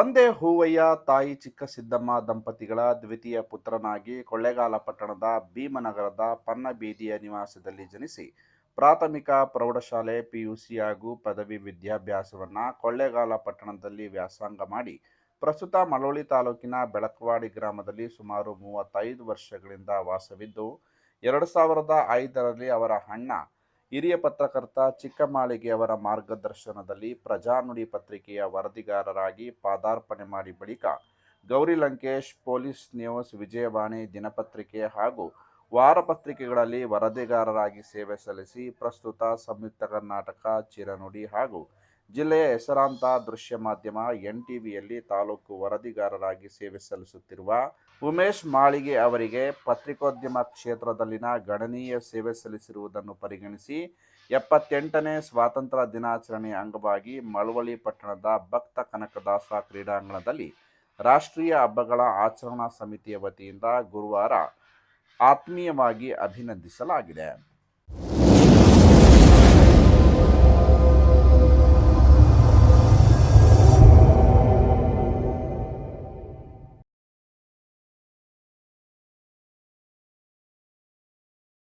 ತಂದೆ ಹೂವಯ್ಯ, ತಾಯಿ ಚಿಕ್ಕಸಿದ್ದಮ್ಮ ದಂಪತಿಗಳ ದ್ವಿತೀಯ ಪುತ್ರನಾಗಿ ಕೊಳ್ಳೇಗಾಲ ಪಟ್ಟಣದ ಭೀಮನಗರದ ಪನ್ನಬೀದಿಯ ನಿವಾಸದಲ್ಲಿ ಜನಿಸಿ, ಪ್ರಾಥಮಿಕ ಪ್ರೌಢಶಾಲೆ, ಪಿಯುಸಿ ಹಾಗೂ ಪದವಿ ವಿದ್ಯಾಭ್ಯಾಸವನ್ನ ಕೊಳ್ಳೇಗಾಲ ಪಟ್ಟಣದಲ್ಲಿ ವ್ಯಾಸಂಗ ಮಾಡಿ, ಪ್ರಸ್ತುತ ಮಳೋಳಿ ತಾಲೂಕಿನ ಬೆಳಕವಾಡಿ ಗ್ರಾಮದಲ್ಲಿ ಸುಮಾರು ಮೂವತ್ತೈದು ವರ್ಷಗಳಿಂದ ವಾಸವಿದ್ದು, ಎರಡು ಸಾವಿರದ ಐದರಲ್ಲಿ ಅವರ ಅಣ್ಣ ಹಿರಿಯ ಪತ್ರಕರ್ತ ಚಿಕ್ಕಮಾಳಿಗೆ ಅವರ ಮಾರ್ಗದರ್ಶನದಲ್ಲಿ ಪ್ರಜಾನುಡಿ ಪತ್ರಿಕೆಯ ವರದಿಗಾರರಾಗಿ ಪಾದಾರ್ಪಣೆ ಮಾಡಿ ಬಳಿಕ ಗೌರಿ ಲಂಕೇಶ್, ಪೊಲೀಸ್ ನ್ಯೂಸ್, ವಿಜಯವಾಣಿ, ದಿನಪತ್ರಿಕೆ ಹಾಗೂ ವಾರಪತ್ರಿಕೆಗಳಲ್ಲಿ ವರದಿಗಾರರಾಗಿ ಸೇವೆ ಸಲ್ಲಿಸಿ ಪ್ರಸ್ತುತ ಸಂಯುಕ್ತ ಕರ್ನಾಟಕ, ಚಿರನುಡಿ ಹಾಗೂ ಜಿಲ್ಲೆಯ ಹೆಸರಾಂತ ದೃಶ್ಯ ಮಾಧ್ಯಮ ಎನ್ಟಿವಿಯಲ್ಲಿ ತಾಲೂಕು ವರದಿಗಾರರಾಗಿ ಸೇವೆ ಸಲ್ಲಿಸುತ್ತಿರುವ ಉಮೇಶ್ ಮಾಳಿಗೆ ಅವರಿಗೆ ಪತ್ರಿಕೋದ್ಯಮ ಕ್ಷೇತ್ರದಲ್ಲಿನ ಗಣನೀಯ ಸೇವೆ ಸಲ್ಲಿಸಿರುವುದನ್ನು ಪರಿಗಣಿಸಿ ಎಪ್ಪತ್ತೆಂಟನೇ ಸ್ವಾತಂತ್ರ್ಯ ದಿನಾಚರಣೆಯ ಅಂಗವಾಗಿ ಮಳವಳ್ಳಿ ಪಟ್ಟಣದ ಭಕ್ತ ಕನಕದಾಸ ಕ್ರೀಡಾಂಗಣದಲ್ಲಿ ರಾಷ್ಟ್ರೀಯ ಹಬ್ಬಗಳ ಆಚರಣಾ ಸಮಿತಿಯ ವತಿಯಿಂದ ಗುರುವಾರ ಆತ್ಮೀಯವಾಗಿ ಅಭಿನಂದಿಸಲಾಗಿದೆ.